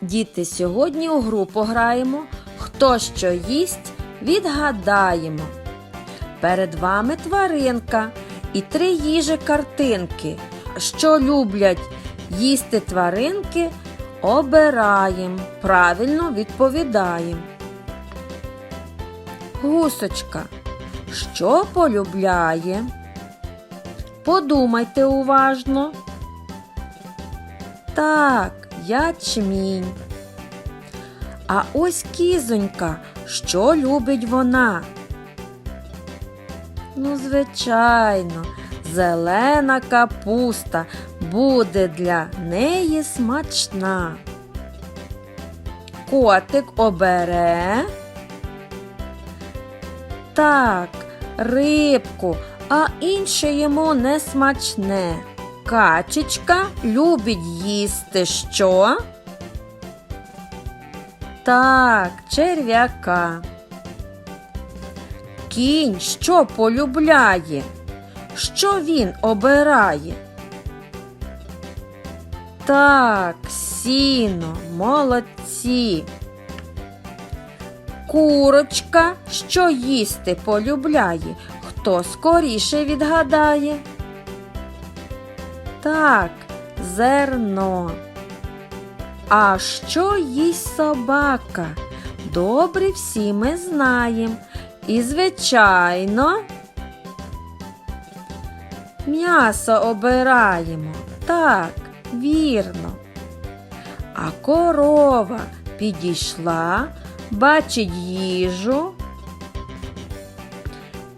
Діти, сьогодні у гру пограємо. Хто що їсть, відгадаємо. Перед вами тваринка і три їжі картинки. Що люблять їсти тваринки, обираємо. Правильно відповідаємо. Гусочка. Що полюбляє? Подумайте уважно. Так, ячмінь. А ось кізонька, що любить вона? Ну, звичайно, зелена капуста буде для неї смачна. Котик обере. Так, рибку, а інше йому не смачне. Качечка любить їсти що? Так, черв'яка. Кінь що полюбляє? Що він обирає? Так, сіно, молодці. Курочка, що їсти полюбляє, хто скоріше відгадає? Так, зерно. А що їсть собака? Добре всі ми знаємо. І, звичайно, м'ясо обираємо. Так, вірно. А корова підійшла, бачить їжу.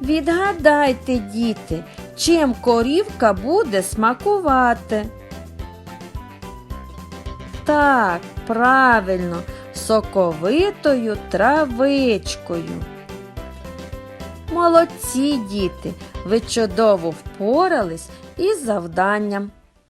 Відгадайте, діти, чим корівка буде смакувати. Так, правильно, соковитою травичкою. Молодці, діти, ви чудово впорались із завданням.